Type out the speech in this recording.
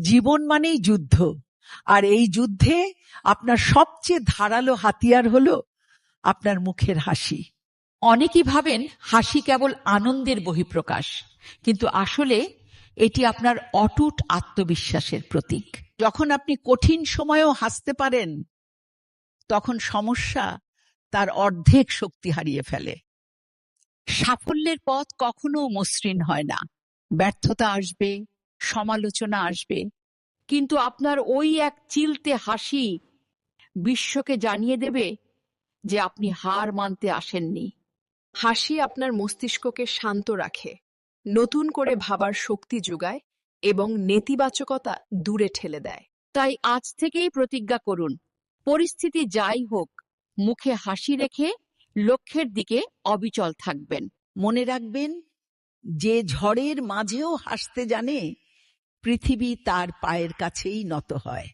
জীবন মানেই যুদ্ধ। আর এই যুদ্ধে আপনার সবচেয়ে ধারালো হাতিয়ার হলো আপনার মুখের হাসি। অনেকেই ভাবেন হাসি কেবল আনন্দের বহিঃপ্রকাশ, কিন্তু আসলে এটি আপনার অটুট আত্মবিশ্বাসের প্রতীক। যখন আপনি কঠিন সময়েও হাসতে পারেন, তখন সমস্যা তার অর্ধেক শক্তি হারিয়ে ফেলে। সাফল্যের পথ কখনো মসৃণ হয় না। ব্যর্থতা আসবে সমালোচনা আসবে। কিন্তু আপনার ওই এক চিলতে হাসি বিশ্বকে জানিয়ে দেবে যে আপনি হার মানতে আসেননি। হাসি আপনার মস্তিষ্ককে শান্ত রাখে, নতুন করে ভাবার শক্তি যোগায় এবং নেতিবাচকতা দূরে ঠেলে দেয়। তাই আজ থেকেই প্রতিজ্ঞা করুন, পরিস্থিতি যাই হোক, মুখে হাসি রেখে লক্ষ্যের দিকে অবিচল থাকবেন। মনে রাখবেন, যে ঝড়ের মাঝেও হাসতে জানে পৃথিবী তার পায়ের কাছেই নত হয়।